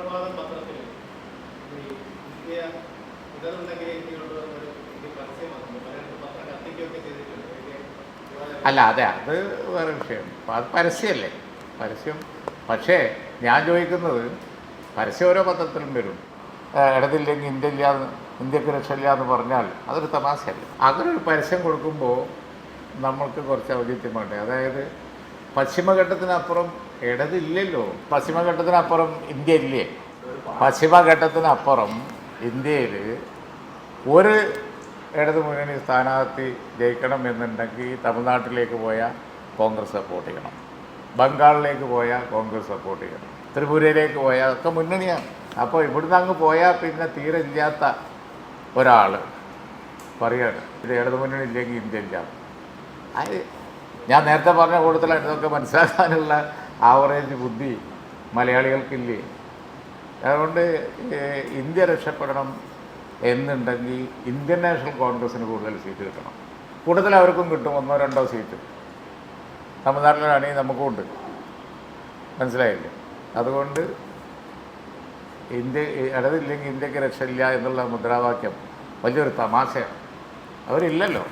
സുപ്രഭാതം പത്രത്തിൽ അല്ല അതെ അത് വേറെ വിഷയം. അത് പരസ്യമല്ലേ? പരസ്യം. പക്ഷേ ഞാൻ ചോദിക്കുന്നത് പരസ്യം ഓരോ പത്രത്തിലും വരും. ഇടതില്ലെങ്കിൽ ഇന്ത്യ ഇല്ല ഇന്ത്യയ്ക്ക് രക്ഷയില്ല എന്ന് പറഞ്ഞാൽ അതൊരു തമാശയല്ല? ഒരു പരസ്യം കൊടുക്കുമ്പോൾ നമ്മൾക്ക് കുറച്ച് ഔചിത്യം വേണ്ടേ അതായത് പശ്ചിമഘട്ടത്തിനപ്പുറം ഇടതില്ലല്ലോ. പശ്ചിമഘട്ടത്തിനപ്പുറം ഇന്ത്യ ഇല്ലേ പശ്ചിമഘട്ടത്തിനപ്പുറം ഇന്ത്യയിൽ ഒരു ഇടത് മുന്നണി സ്ഥാനാർത്ഥി ജയിക്കണം എന്നുണ്ടെങ്കിൽ തമിഴ്നാട്ടിലേക്ക് പോയാൽ കോൺഗ്രസ് സപ്പോർട്ട് ചെയ്യണം. ബംഗാളിലേക്ക് പോയാൽ കോൺഗ്രസ് സപ്പോർട്ട് ചെയ്യണം. ത്രിപുരയിലേക്ക് പോയാൽ ഒക്കെ മുന്നണിയാണ്. അപ്പോൾ ഇവിടുന്ന് അങ്ങ് പോയാൽ പിന്നെ തീരെ ഇല്ലാത്ത ഒരാൾ പറയാണ് ഇത് ഇടതു മുന്നണി ഇല്ലെങ്കിൽ ഇന്ത്യ ഇല്ല. അത് ഞാൻ നേരത്തെ പറഞ്ഞ കൂടുതലായിട്ട് ഇതൊക്കെ മനസ്സിലാക്കാനുള്ള ആവറേജ് ബുദ്ധി മലയാളികൾക്കില്ലേ? അതുകൊണ്ട് ഇന്ത്യ രക്ഷപ്പെടണം എന്നുണ്ടെങ്കിൽ ഇന്ത്യൻ നാഷണൽ കോൺഗ്രസ്സിന് കൂടുതൽ സീറ്റ് കിട്ടണം. കൂടുതൽ അവർക്കും കിട്ടും ഒന്നോ രണ്ടോ സീറ്റ്. തമിഴ്നാട്ടിലാണെങ്കിൽ നമുക്കും ഉണ്ട്. മനസ്സിലായില്ലേ? അതുകൊണ്ട് ഇന്ത്യ ഇടതില്ലെങ്കിൽ ഇന്ത്യയ്ക്ക് രക്ഷയില്ല എന്നുള്ള മുദ്രാവാക്യം വലിയൊരു തമാശയാണ്. അവരില്ലല്ലോ.